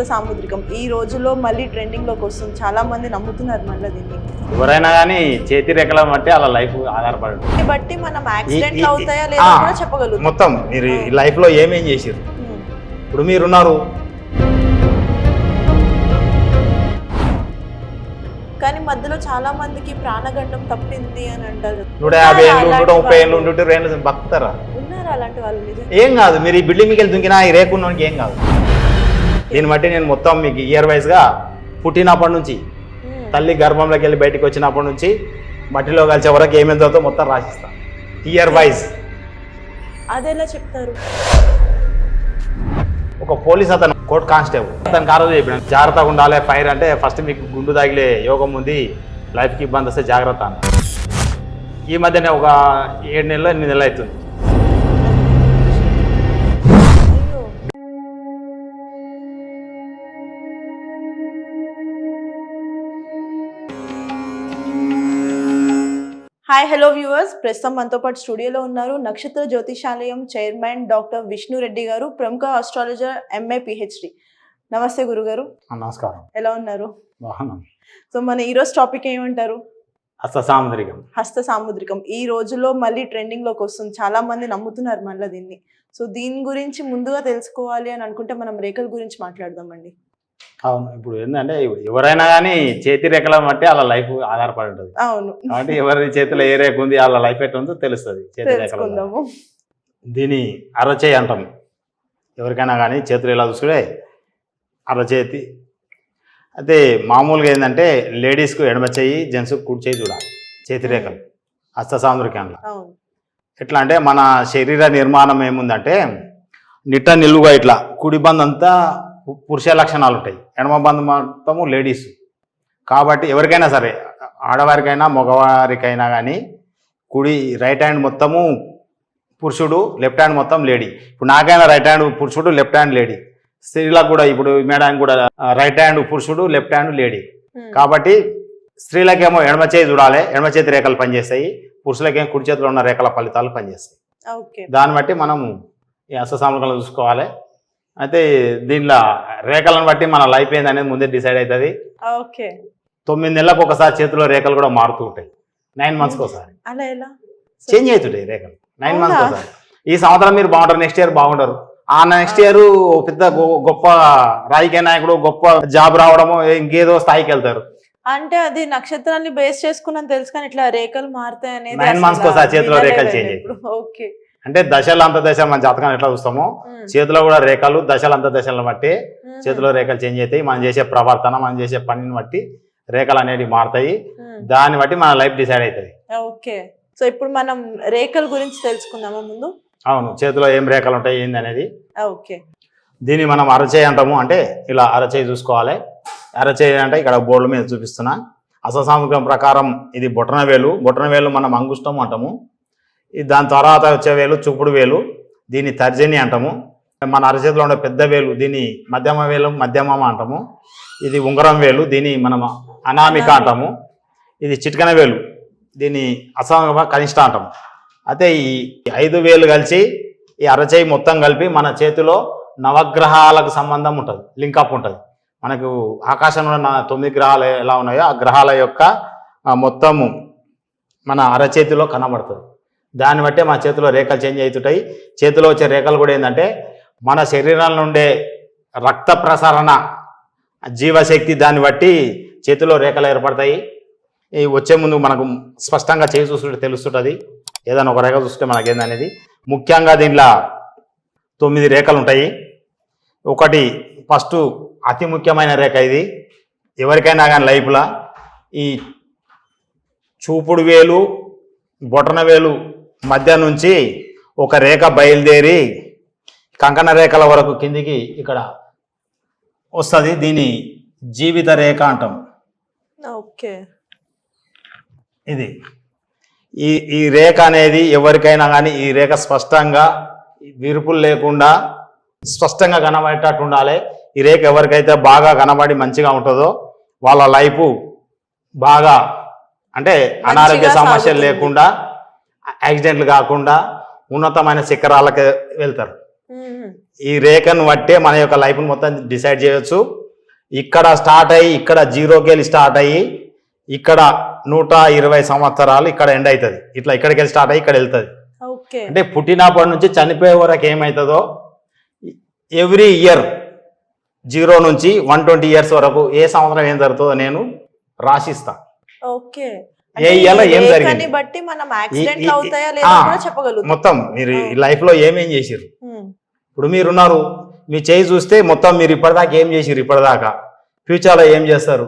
హస్త సాముద్రికం. ఈ రోజుల్లో మళ్ళీ ట్రెండింగ్లోకి వస్తుంది. చాలా మంది నమ్ముతున్నారు మళ్ళీ దీన్ని. ఎవరైనా కానీ చేతి రెక్కల బట్టి అలా లైఫ్ ఆధారపడి ఉంటుంది. దీన్ని బట్టి మనం ఈ- అవుతాయా లేదా కూడా చెప్పగలుగుతాం. మొత్తం మీరు ఈ లైఫ్లో ఏమేం చేసారు. ఇప్పుడు మీరున్నారు. కానీ మధ్యలో చాలా మందికి ప్రాణగండం తప్పింది అని అంటారు. నూట యాభై ఏళ్ళు నూట ముప్పై ఏళ్ళు బతుకుతారా? వాళ్ళు? ఉన్నారా అలాంటి వాళ్ళు ఏం కాదు. మీరు ఈ బిల్డింగ్ వెళ్ళి దుంకినా ఈ రేకున్నోనికి ఏం కాదు. దీన్ని బట్టి నేను మొత్తం మీకు ఇయర్ వైజ్గా పుట్టినప్పటి నుంచి. తల్లి గర్భంలోకి వెళ్ళి బయటికి వచ్చినప్పటి నుంచి మట్టిలో కలిసే వరకు ఏమేమి చదువుతో మొత్తం రాసిస్తాను ఇయర్ వైజ్ అదెలా చెప్తారు. ఒక పోలీస్ అతను కోర్ట్ కానిస్టేబుల్. అతను కారోజు చెప్పిన జాగ్రత్తగా ఉండాలి ఫైర్ అంటే ఫస్ట్ మీకు గుండు తగిలే యోగం ఉంది లైఫ్కి ఇబ్బంది వస్తే జాగ్రత్త అన్న ఈ మధ్యనే ఒక ఏడు నెలలు ఎనిమిది నెలలు అవుతుంది. హాయ్ హలో వ్యూవర్స్ ప్రస్తుతం మనతో పాటు స్టూడియోలో ఉన్నారు నక్షత్ర జ్యోతిషాలయం చైర్మన్ డాక్టర్ విష్ణు రెడ్డి గారు ప్రముఖ ఆస్ట్రాలజర్ ఎంఏ పిహెచ్డి నమస్తే గురుగారు. నమస్కారం. ఎలా ఉన్నారు? సో మన ఈరోజు టాపిక్ ఏమంటారు? హస్త సాముద్రికం. హస్త సాముద్రికం. ఈ రోజుల్లో మళ్ళీ ట్రెండింగ్లోకి వస్తుంది. చాలా మంది నమ్ముతున్నారు మళ్ళీ దీన్ని. సో దీని గురించి ముందుగా తెలుసుకోవాలి అని అనుకుంటే మనం రేఖల గురించి మాట్లాడదామండి. అవును. ఇప్పుడు ఏంటంటే ఎవరైనా కానీ చేతి రేఖల బట్టి వాళ్ళ లైఫ్ ఆధారపడి ఉంటుంది. అవును. కాబట్టి ఎవరి చేతిలో ఏ రేఖ ఉంది వాళ్ళ లైఫ్ ఎట్లా ఉందో తెలుస్తుంది చేతి రేఖల దీని అరచేయి అంటాం. ఎవరికైనా కానీ చేతులు ఇలా చూసుకుంటే అరచేతి. అయితే మామూలుగా ఏంటంటే లేడీస్కు ఎడమ చేయి జెంట్స్కు కుడి చేయి చూడాలి. చేతి రేఖలు. హస్త సాంద్రికంలో ఎట్లా అంటే మన శరీర నిర్మాణం ఏముందంటే నిట్ట నిలువుగా ఇట్లా కుడి బంధం అంతా పురుష లక్షణాలు ఉంటాయి. ఎడమ బంధం మొత్తము లేడీస్. కాబట్టి ఎవరికైనా సరే ఆడవారికైనా మగవారికైనా కానీ కుడి రైట్ హ్యాండ్ మొత్తము పురుషుడు లెఫ్ట్ హ్యాండ్ మొత్తం లేడీ. ఇప్పుడు నాకైనా రైట్ హ్యాండ్ పురుషుడు లెఫ్ట్ హ్యాండ్ లేడీ. స్త్రీలకు కూడా ఇప్పుడు మేడానికి కూడా రైట్ హ్యాండ్ పురుషుడు లెఫ్ట్ హ్యాండ్ లేడీ. కాబట్టి స్త్రీలకేమో ఎడమ చేయి చూడాలి ఎడమ చేతి రేఖలు పనిచేస్తాయి. పురుషులకేమో కుడి చేతిలో ఉన్న రేఖల ఫలితాలు పనిచేస్తాయి. దాన్ని బట్టి మనము ఈ హస్తసాములను చూసుకోవాలి. అయితే దీనిలో రేఖలను బట్టి మన లైఫ్ ఏంది అనేది ముందే డిసైడ్ అవుతుంది. ఓకే. తొమ్మిది నెలలకు ఒకసారి చేతిలో రేఖలు కూడా మారుతూ ఉంటాయి. నైన్ మంత్స్కి ఒకసారి. అలా ఎలా? చేంజ్ అవుతుంటాయి రేఖలు. నైన్? మంత్స్కి ఒకసారి. ఈ సంవత్సరం మీరు బాగుంటారు నెక్స్ట్ ఇయర్ బాగుంటారు. ఆ నెక్స్ట్ ఇయర్ పెద్ద గొప్ప రాజకీయ నాయకుడు గొప్ప జాబ్ రావడము ఇంకేదో స్థాయికి వెళ్తారు. అంటే అది నక్షత్రాన్ని బేస్ చేసుకున్నాను తెలుసు కానీ ఇట్లా రేఖలు మారుతాయి అనేది Nine అసలు months కోసారి చేతిలో రేఖలు ఎప్పుడు. ఓకే. అంటే దశలు అంత దశ మన జాతకాన్ని ఎట్లా చూస్తామో. చేతిలో కూడా రేఖలు దశలు అంత దశలను బట్టి. చేతిలో రేఖలు చేంజ్ అవుతాయి. మనం చేసే ప్రవర్తన మనం చేసే పనిని బట్టి రేఖలు అనేవి మారుతాయి. దాన్ని బట్టి మన లైఫ్ డిసైడ్ అవుతుంది. ఓకే. సో ఇప్పుడు మనం రేఖల గురించి తెలుసుకుందామా ముందు? అవును. చేతిలో ఏం రేఖలు ఉంటాయి ఏంది అనేది. ఓకే. దీన్ని మనం అరచేయి అంటాము. అంటే ఇలా అరచేయి చూసుకోవాలి. అరచేయి అంటే ఇక్కడ బోర్డు మీద చూపిస్తున్నా. అససాముఖం ప్రకారం ఇది బొటన వేలు బొటన వేలు మనం అంగుష్టం అంటాము. దాని తర్వాత వచ్చే వేలు చూపుడు వేలు దీన్ని తర్జని అంటాము. మన అరచేతిలో ఉండే పెద్ద వేలు దీన్ని మధ్యమ వేలు మధ్యమమ అంటాము. ఇది ఉంగరం వేలు దీన్ని మనం అనామిక అంటాము. ఇది చిట్కన వేలు దీన్ని అసమ కనిష్ట అంటాము. అయితే ఈ ఐదు వేలు కలిసి ఈ అరచేయి మొత్తం కలిపి మన చేతిలో నవగ్రహాలకు సంబంధం ఉంటుంది లింకప్ ఉంటుంది. మనకు ఆకాశంలో తొమ్మిది గ్రహాలు ఎలా ఉన్నాయో ఆ గ్రహాల యొక్క మొత్తము మన అరచేతిలో కనబడుతుంది. దాన్ని బట్టే మన చేతిలో రేఖలు చేంజ్ అవుతుంటాయి. చేతిలో వచ్చే రేఖలు కూడా ఏంటంటే మన శరీరంలో ఉండే రక్త ప్రసరణ జీవశక్తి దాన్ని బట్టి చేతిలో రేఖలు ఏర్పడతాయి. ఈ వచ్చే ముందు మనకు స్పష్టంగా చేసి చూస్తుంటే తెలుస్తుంటుంది. ఏదైనా ఒక రేఖ చూస్తే మనకేందనేది ముఖ్యంగా దీంట్లో తొమ్మిది రేఖలు ఉంటాయి. ఒకటి ఫస్ట్ అతి ముఖ్యమైన రేఖ ఇది. ఎవరికైనా కానీ లైఫ్లో ఈ చూపుడు వేలు బొటన వేలు మధ్య నుంచి ఒక రేఖ బయలుదేరి కంకణ రేఖల వరకు కిందికి ఇక్కడ వస్తుంది. దీని జీవిత రేఖ అంటాం. ఓకే. ఇది. ఈ ఈ రేఖ అనేది ఎవరికైనా కానీ ఈ రేఖ స్పష్టంగా విరుపులు లేకుండా స్పష్టంగా కనబడేటట్టు ఉండాలి. ఈ రేఖ ఎవరికైతే బాగా కనబడి మంచిగా ఉంటుందో వాళ్ళ లైఫ్ బాగా అంటే అనారోగ్య సమస్యలు. లేకుండా యాక్సిడెంట్లు కాకుండా ఉన్నతమైన శిఖరాలకు వెళ్తారు. ఈ రేఖను బట్టే మన యొక్క లైఫ్ని మొత్తం డిసైడ్ చేయొచ్చు. ఇక్కడ స్టార్ట్ అయ్యి ఇక్కడ జీరోకి వెళ్ళి స్టార్ట్ అయ్యి ఇక్కడ నూట ఇరవై సంవత్సరాలు ఇక్కడ ఎండ్ అవుతుంది ఇట్లా ఇక్కడికి వెళ్ళి స్టార్ట్ అయ్యి ఇక్కడ వెళ్తుంది. అంటే పుట్టినప్పటి నుంచి చనిపోయే వరకు ఏమవుతుందో ఎవ్రీ ఇయర్ జీరో నుంచి వన్ ట్వంటీ ఇయర్స్ వరకు ఏ సంవత్సరం ఏం జరుగుతుందో నేను రాసిస్తా. ఓకే. ఏ ఏం జరిగింది? బట్టి మనం ఈ- యాక్సిడెంట్ ఈ- అవుతాయా ఆ, లేదా కూడా చెప్పగలుగుతాం. మొత్తం మీరు లైఫ్లో ఏమేం చేసిర్రు? ఇప్పుడు మీరున్నారు మీ చేయి చూస్తే మొత్తం మీరు ఇప్పటిదాకా ఏం చేసిర్రు ఇప్పటిదాకా? ఫ్యూచర్లో ఏం చేస్తారు?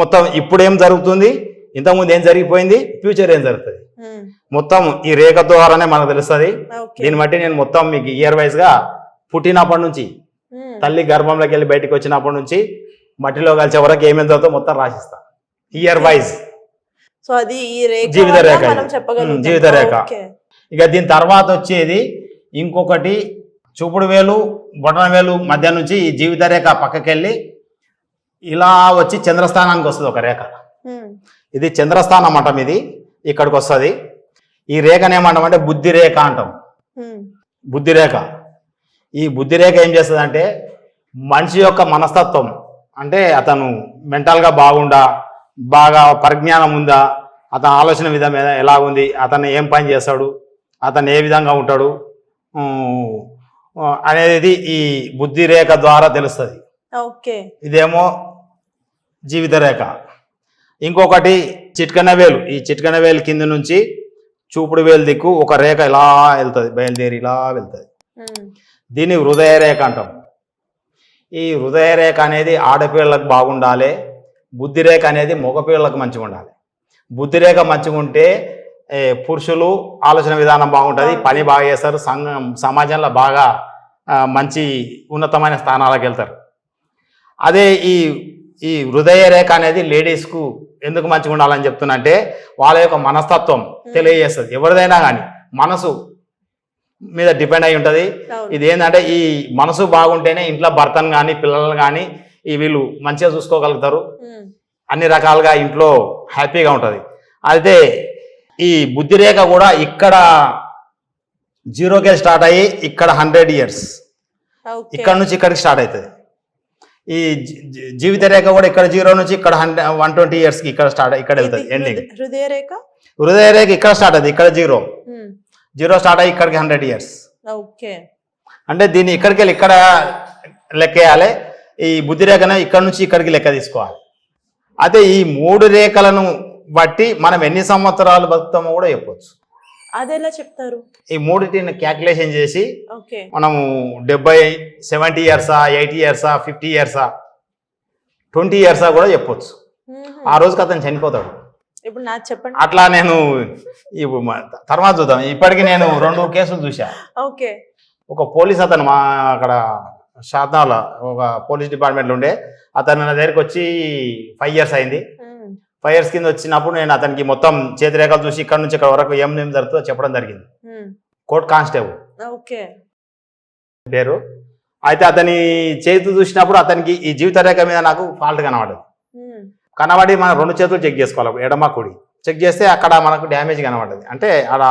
మొత్తం ఇప్పుడు ఏం జరుగుతుంది? ఇంతకుముందు ఏం జరిగిపోయింది? ఫ్యూచర్ ఏం జరుగుతుంది? మొత్తం ఈ రేఖ ద్వారానే మనకు తెలుస్తుంది. దీన్ని బట్టి నేను మొత్తం మీకు ఇయర్ వైజ్గా పుట్టినప్పటి నుంచి తల్లి గర్భంలోకి వెళ్ళి బయటకు వచ్చినప్పటి నుంచి మట్టిలో కలిసే వరకు ఏమేం జరుగుతుందో మొత్తం రాసిస్తా. ఇయర్ వైజ్ సో అది ఈ రేఖ జీవిత రేఖ మనం జీవిత రేఖ. ఇక దీని తర్వాత వచ్చేది ఇంకొకటి చూపుడు వేలు బొటన వేలు మధ్య నుంచి ఈ జీవిత రేఖ పక్కకెళ్ళి ఇలా వచ్చి చంద్రస్థానానికి వస్తుంది ఒక రేఖ. ఇది చంద్రస్థానం అంటాం ఇది ఇక్కడికి వస్తుంది. ఈ రేఖను ఏమంటాం అంటే బుద్ధి రేఖ అంటాం. బుద్ధి రేఖ. ఈ బుద్ధి రేఖ ఏం చేస్తుంది అంటే మనిషి యొక్క మనస్తత్వం అంటే అతను మెంటల్గా బాగుండా బాగా పరిజ్ఞానం ఉందా? అతని ఆలోచన విధం ఎలా- ఉంది అతను ఏం పని చేస్తాడు? అతను ఏ విధంగా ఉంటాడు? అనేది ఈ బుద్ధి రేఖ ద్వారా తెలుస్తుంది. ఓకే. ఇదేమో జీవిత రేఖ. ఇంకొకటి చిట్కన వేలు. ఈ చిట్కన వేలు కింద నుంచి చూపుడు వేలు దిక్కు ఒక రేఖ ఇలా వెళ్తుంది. బయలుదేరి ఇలా వెళ్తుంది. దీన్ని హృదయ రేఖ అంటాం. ఈ హృదయ రేఖ అనేది ఆడపిల్లలకు బాగుండాలి బుద్ధి రేఖ అనేది మగపిల్లలకు మంచిగా ఉండాలి. బుద్ధి రేఖ మంచిగా ఉంటే పురుషులు ఆలోచన విధానం బాగుంటుంది పని బాగా చేస్తారు సంఘం సమాజంలో బాగా మంచి ఉన్నతమైన స్థానాలకు వెళ్తారు. అదే ఈ ఈ హృదయ రేఖ అనేది లేడీస్కు ఎందుకు మంచిగా ఉండాలని చెప్తున్నా అంటే వాళ్ళ యొక్క మనస్తత్వం తెలియజేస్తుంది. ఎవరిదైనా కానీ మనసు మీద డిపెండ్ అయి ఉంటుంది. ఇది ఏంటంటే ఈ మనసు బాగుంటేనే ఇంట్లో భర్తను కానీ పిల్లలను కానీ ఈ వీళ్ళు మంచిగా చూసుకోగలుగుతారు. అన్ని రకాలుగా ఇంట్లో హ్యాపీగా ఉంటుంది. అయితే ఈ బుద్ధి రేఖ కూడా ఇక్కడ జీరోకే స్టార్ట్ అయ్యి ఇక్కడ హండ్రెడ్ ఇయర్స్. ఇక్కడ నుంచి ఇక్కడికి స్టార్ట్ అవుతుంది ఈ జీవిత రేఖ కూడా ఇక్కడ జీరో నుంచి ఇక్కడ హండ్రెడ్ వన్ ట్వంటీ ఇయర్స్కి ఇక్కడ స్టార్ట్ ఇక్కడ వెళ్తుంది ఎండింగ్ హృదయ- రేఖ? హృదయ రేఖ ఇక్కడ స్టార్ట్ అవుతుంది ఇక్కడ జీరో. జీరో స్టార్ట్ అయ్యి ఇక్కడికి హండ్రెడ్ ఇయర్స్. ఓకే. అంటే దీన్ని ఇక్కడికి వెళ్ళి ఇక్కడ లెక్కేయాలి. ఈ బుద్ధి రేఖను ఇక్కడ నుంచి ఇక్కడికి లెక్క తీసుకోవాలి. అయితే ఈ మూడు రేఖలను బట్టి మనం ఎన్ని సంవత్సరాలు బతుకుతామో కూడా చెప్పొచ్చు. అది ఎలా చెప్తారు? ఈ మూడిటిని క్యాల్కులేషన్ చేసి మనము డెబ్బై సెవెంటీ ఇయర్సా ఎయిటీ ఇయర్సా ఫిఫ్టీ ఇయర్సా ట్వంటీ ఇయర్సా కూడా చెప్పొచ్చు. ఆ రోజుకి అతను చనిపోతాడు. ఇప్పుడు నాకు చెప్పండి. అట్లా నేను ఇప్పుడు తర్వాత చూద్దాం. ఇప్పటికి నేను రెండు కేసులు చూసా ఓకే. ఒక పోలీస్ అతను మా అక్కడ శాతాల ఒక పోలీస్ డిపార్ట్మెంట్లో ఉండే. అతను నా దగ్గరికి వచ్చి ఫైవ్ ఇయర్స్ అయింది. ఫైవ్ ఇయర్స్ కింద వచ్చినప్పుడు నేను అతనికి మొత్తం చేతిరేఖలు చూసి ఇక్కడ నుంచి ఇక్కడ వరకు ఏం ఏం జరుగుతుందో చెప్పడం జరిగింది. Court constable. ఓకే. పేరు. అయితే అతని చేతి చూసినప్పుడు అతనికి ఈ జీవిత రేఖ మీద నాకు ఫాల్ట్ కనబడదు. కనబడి మనం రెండు చేతులు చెక్ చేసుకోవాలి. ఎడమ కుడి. చెక్ చేస్తే అక్కడ మనకు డ్యామేజ్ కనబడ్డది అంటే అక్కడ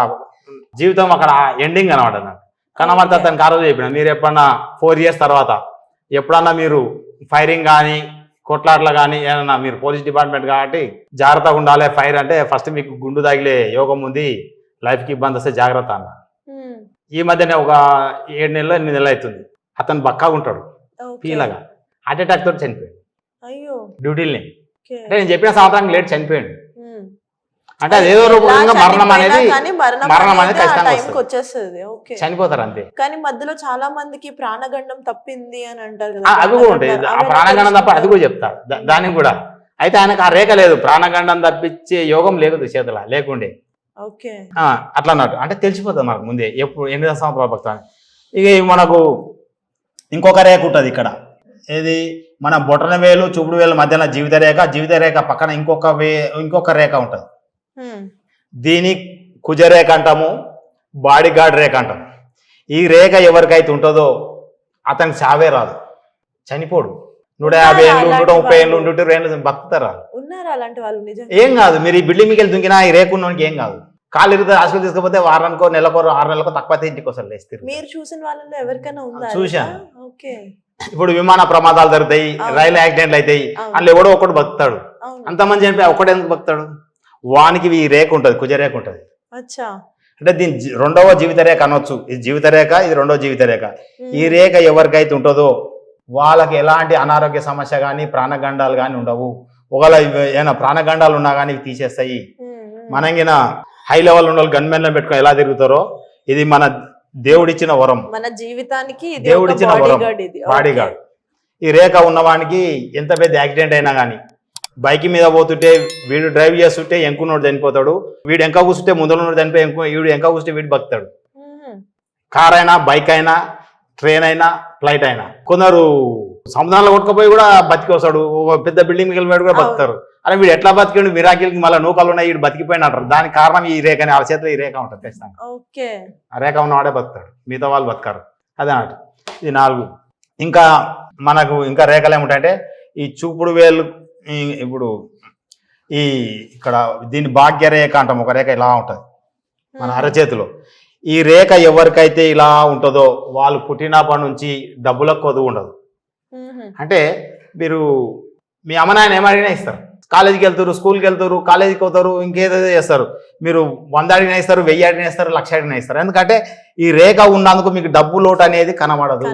జీవితం అక్కడ ఎండింగ్ కనబడ్డది నాకు. కనబడితే అతనికి ఆ రోజు చెప్పిన. మీరు ఎప్పుడన్నా ఫోర్ ఇయర్స్ తర్వాత ఎప్పుడన్నా మీరు ఫైరింగ్ కానీ కొట్లాట్ల కానీ ఏమన్నా మీరు పోలీస్ డిపార్ట్మెంట్ కాబట్టి జాగ్రత్తగా ఉండాలి. ఫైర్ అంటే ఫస్ట్ మీకు గుండు తగిలే యోగం ఉంది. లైఫ్కి ఇబ్బంది వస్తే జాగ్రత్త అన్న. ఉమ్, ఈ మధ్యనే ఒక ఏడు నెలలు ఎనిమిది నెలలు అవుతుంది. అతను బక్కాగా ఉంటాడు. పీలగా. హార్ట్ అటాక్ తోటి చనిపోయాడు. డ్యూటీల్ని అంటే నేను చెప్పిన సంవత్సరానికి లేట్ చనిపోయాడు. అంటే అది ఏదో రూపంగా మరణం అనేది మరణం అనేది ఖచ్చితంగా. వచ్చేస్తుంది ఓకే. చనిపోతారు అంతే. కానీ మధ్యలో చాలా మందికి ప్రాణగండం తప్పింది అని అంటారు అవి కూడా ఉంటాయి ఆ ప్రాణగండం తప్ప అది కూడా చెప్తా. దానికి కూడా. అయితే ఆయనకు ఆ రేఖ లేదు. ప్రాణగండం తప్పించే యోగం లేదు చేతుల లేకుండే. ఓకే. అట్లా అన్నట్టు. అంటే తెలిసిపోతుంది మనకు ముందే. ఎప్పుడు ఎనిమిది సంవత్సరాల భక్త అని. ఇక మనకు ఇంకొక రేఖ ఉంటుంది ఇక్కడ. ఏది? మన బొటన వేలు చూపుడు వేలు మధ్యన జీవిత రేఖ జీవిత రేఖ పక్కన ఇంకొక వే ఇంకొక రేఖ ఉంటుంది. దీని కుజరేఖ అంటాము బాడీ గార్డ్ రేఖ అంటాము ఈ రేఖ ఎవరికైతే ఉంటుందో అతనికి చావే రాదు చనిపోడు నూట యాభై ఏళ్ళు నూట ముప్పై ఏళ్ళు వాళ్ళు? ఉంటుంటే రెండు బతుకుతారు. ఉన్నారా అలాంటి వాళ్ళు ఏం కాదు మీరు ఈ బిల్డింగ్ మీకు వెళ్ళి దుంకినా ఈ రేఖ ఉన్నోనికి ఏం కాదు కాలు ఇరిగితే హాస్పిటల్ తీసుకపోతే వారానికో నెలకో ఆరు నెలలకో తక్కువ ఇంటికి వస్తారు లేచి తిరిగి. మీరు చూసిన వాళ్ళలో ఎవరికైనా ఉందా చూశాను. ఓకే ఇప్పుడు విమాన ప్రమాదాలు జరుగుతాయి. రైలు యాక్సిడెంట్లు అవుతాయి. అందులో ఎవడో ఒకడు బతుకుతాడు అంతమంది చనిపోయి ఒకడు ఎందుకు బతుకుతాడు వానికి ఈ రేఖ ఉంటుంది కుజ రేఖ ఉంటుంది. అచ్చా. అంటే దీని రెండవ జీవిత రేఖ అనొచ్చు. ఇది జీవిత రేఖ ఇది రెండవ జీవిత రేఖ. ఈ రేఖ ఎవరికైతే ఉంటుందో వాళ్ళకి ఎలాంటి అనారోగ్య సమస్య కానీ ప్రాణగండాలు కానీ ఉండవు. ఒకవేళ ఏమైనా ప్రాణగండాలు ఉన్నా కానీ ఇవి తీసేస్తాయి. మనంగిన హై లెవెల్ ఉన్న గన్మెన్లను పెట్టుకొని ఎలా తిరుగుతారో ఇది మన దేవుడిచ్చిన వరం. మన జీవితానికి దేవుడిచ్చిన వరం. గార్డ్ ఇది. Body okay. గార్డ్ ఈ రేఖ ఉన్నవానికి ఎంత పెద్ద యాక్సిడెంట్ అయినా కానీ బైక్ మీద పోతుంటే వీడు డ్రైవ్ చేస్తుంటే ఎంకున్నోడు చనిపోతాడు. వీడు ఎంక కూర్చుంటే ముందున్నోడు చనిపోయి ఎంకు వీడు ఎంక కూర్చుంటే వీడు బతుకుతాడు. కార్ అయినా బైక్ అయినా ట్రైన్ అయినా ఫ్లైట్ అయినా. కొందరు సముద్రంలో కొట్టుకుపోయి కూడా బతికి వస్తాడు పెద్ద బిల్డింగ్ మిగిలిన కూడా. బతుకుతారు. అరే వీడు ఎట్లా బతికిండు? మిరాకిల్కి మళ్ళీ నూకలు ఉన్నాయి వీడు బతికిపోయిన అంటారు దానికి కారణం ఈ రేఖ అని చేతిలో ఈ రేఖ ఉంటుంది ఖచ్చితంగా. ఆ రేఖ ఉన్నవాడే బతుకుతాడు. మిగతా వాళ్ళు బతకారు. అదే అన్నట్టు. ఇది నాలుగు. ఇంకా మనకు ఇంకా రేఖలు ఏమిటంటే ఈ చూపుడు వేలు ఇప్పుడు ఈ ఇక్కడ దీని భాగ్య రేఖ అంటాం ఒక రేఖ ఇలా ఉంటుంది మన అరచేతిలో. ఈ రేఖ ఎవరికైతే ఇలా ఉంటుందో వాళ్ళు పుట్టినప్పటి నుంచి డబ్బులకు కొదువు ఉండదు. అంటే మీరు మీ అమ్మ నాయన ఏమడిగినా ఇస్తారు. కాలేజీకి వెళ్తారు స్కూల్కి వెళ్తారు కాలేజీకి పోతారు ఇంకేదో చేస్తారు. మీరు వంద అడిగినా ఇస్తారు వెయ్యి అడిగినా ఇస్తారు లక్ష అడిగినా ఇస్తారు. ఎందుకంటే ఈ రేఖ ఉన్నందుకు మీకు డబ్బు లోటు అనేది కనబడదు.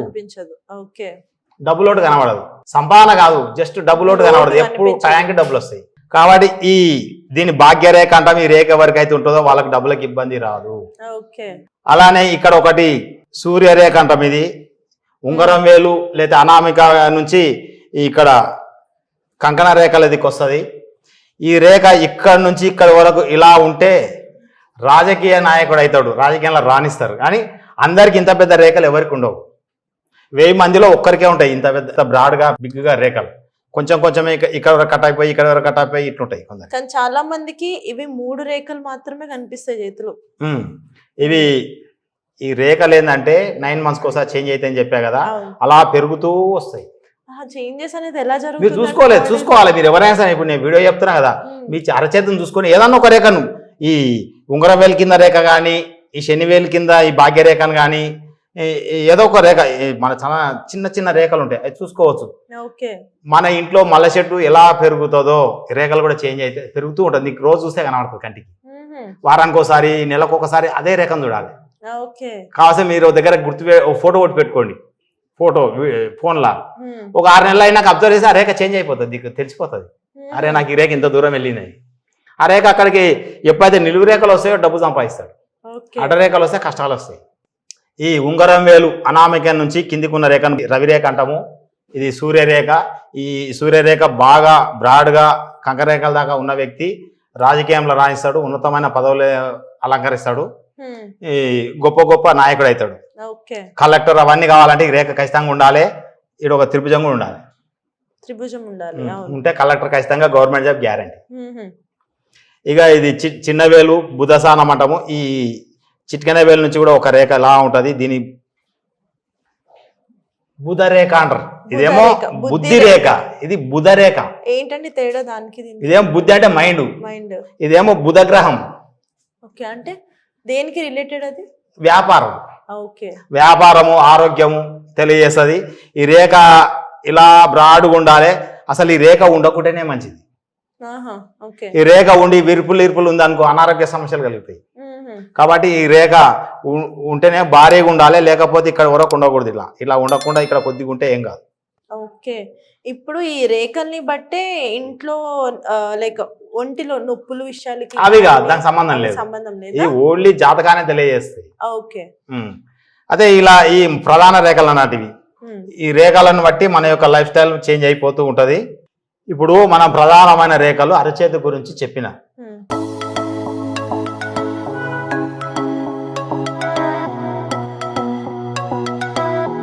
డబ్బు లోటు కనబడదు. సంపాదన కాదు జస్ట్ డబ్బు లోటు కనబడదు. ఎప్పుడు. టయానికి డబ్బులు వస్తాయి. కాబట్టి ఈ దీని భాగ్య రేఖ అంటాం ఈ రేఖ ఎవరికైతే ఉంటుందో వాళ్ళకి డబ్బులకు ఇబ్బంది రాదు. అలానే ఇక్కడ ఒకటి సూర్యరేఖ అంటాం ఇది. ఉంగరం వేలు లేదా అనామిక నుంచి ఇక్కడ కంకణ రేఖల దిక్కు వస్తుంది. ఈ రేఖ ఇక్కడ నుంచి ఇక్కడ వరకు ఇలా ఉంటే రాజకీయ నాయకుడు అవుతాడు. రాజకీయంలో రాణిస్తారు. కానీ అందరికి ఇంత పెద్ద రేఖలు ఎవరికి ఉండవు. వెయ్యి మందిలో ఒక్కరికే ఉంటాయి. ఇంత పెద్ద బ్రాడ్గా బిగ్గా రేఖలు. కొంచెం కొంచెం ఇక్కడ వరకు కట్ అయిపోయి ఇక్కడ వరకు కట్ అయిపోయి ఇట్లుంటాయి కొందరు కానీ చాలా మందికి ఇవి మూడు రేఖలు మాత్రమే కనిపిస్తాయి చేతులు. ఇవి ఈ రేఖలు ఏంటంటే నైన్ మంత్స్కి ఒకసారి చేంజ్ అయితే అని చెప్పా కదా అలా పెరుగుతూ వస్తాయి. చేంజెస్ అనేది ఎలా మీరు జరుగుతుంది చూసుకోలేదు చూసుకోవాలి. మీరు ఎవరైనా సరే ఇప్పుడు నేను వీడియో చెప్తున్నా కదా మీ అరచేతిని చూసుకొని ఏదన్నా ఒక రేఖను ఈ ఉంగరం వేలు కింద రేఖ కానీ ఈ శని వేలు కింద ఈ భాగ్య రేఖను కానీ ఏదో ఒక రేఖ మన చాలా చిన్న చిన్న రేఖలు ఉంటాయి అవి చూసుకోవచ్చు మన ఇంట్లో మల్లె చెట్టు ఎలా పెరుగుతుందో రేఖలు కూడా చేంజ్ అయితే పెరుగుతూ ఉంటుంది. నీకు రోజు చూస్తే కనబడుతుంది కంటికి. వారానికి ఒకసారి నెలకు ఒకసారి అదే రేఖను చూడాలి. కావాల్సి మీరు దగ్గర గుర్తు ఫోటో ఒకటి పెట్టుకోండి. ఫోటో ఫోన్లా. ఒక ఆరు నెలలు అయినాక అబ్జర్వ్ చేసి ఆ రేఖ చేంజ్ అయిపోతుంది. నీకు తెలిసిపోతుంది. అరే నాకు ఈ రేఖ ఇంత దూరం వెళ్ళినాయి. ఆ రేఖ అక్కడికి ఎప్పుడైతే నిలువు రేఖలు వస్తాయో డబ్బు సంపాదిస్తాడు. అడ్డరేఖలు వస్తే కష్టాలు వస్తాయి. ఈ ఉంగరం వేలు అనామిక నుంచి కిందికి ఉన్న రేఖను రవిరేఖ అంటాము. ఇది సూర్యరేఖ. ఈ సూర్యరేఖ బాగా బ్రాడ్గా కంకరేఖల దాకా ఉన్న వ్యక్తి రాజకీయంలో రాణిస్తాడు ఉన్నతమైన పదవులు అలంకరిస్తాడు. ఈ గొప్ప గొప్ప నాయకుడు అవుతాడు కలెక్టర్ అవన్నీ కావాలంటే ఈ రేఖ ఖచ్చితంగా ఉండాలి. ఇక్కడ ఒక త్రిభుజం కూడా ఉండాలి. త్రిభుజం ఉండాలి ఉంటే కలెక్టర్ ఖచ్చితంగా గవర్నమెంట్ జాబ్ గ్యారంటీ. ఇక ఇది చిన్న వేలు బుధసానం అంటాము. ఈ చిట్కన వేలు నుంచి కూడా ఒక రేఖ ఎలా ఉంటది. దీని బుధ రేఖ అంటారు. ఇదేమో బుద్ధి రేఖ. ఇది బుధ రేఖ ఏంటండి తేడా దానికి ఇదేమో బుద్ధి అంటే మైండ్. మైండ్. ఇదేమో బుధ గ్రహం ఓకే అంటే దేనికి రిలేటెడ్ అది? వ్యాపారం. ఓకే. వ్యాపారము ఆరోగ్యము తెలియజేస్తుంది. ఈ రేఖ ఇలా బ్రాడ్గా ఉండాలి అసలు ఈ రేఖ ఉండకుంటేనే మంచిది. ఈ రేఖ ఉండి విరుపులు ఇరుపులు ఉందనుకో అనారోగ్య సమస్యలు కలుగుతాయి. కాబట్టి ఈ రేఖ ఉంటేనే భారీగా ఉండాలి లేకపోతే ఇక్కడ వరకు ఉండకూడదు ఇలా ఇలా ఉండకుండా ఇక్కడ కొద్దిగా ఉంటే ఏం కాదు. ఓకే. ఇప్పుడు ఈ రేఖల్ని బట్టే ఇంట్లో లైక్ ఒంటిలో నొప్పులు విషయాలకి అవి కాదు దానికి సంబంధం లేదు. సంబంధం ఈ లేదా? ఓన్లీ జాతకానే తెలియజేస్తాయి ఓకే. అదే ఇలా ఈ ప్రధాన రేఖలు అన్నటివి. ఈ రేఖలను బట్టి మన యొక్క లైఫ్ స్టైల్ చేంజ్ అయిపోతూ ఉంటుంది. ఇప్పుడు మనం ప్రధానమైన రేఖలు అరచేతి గురించి చెప్పిన.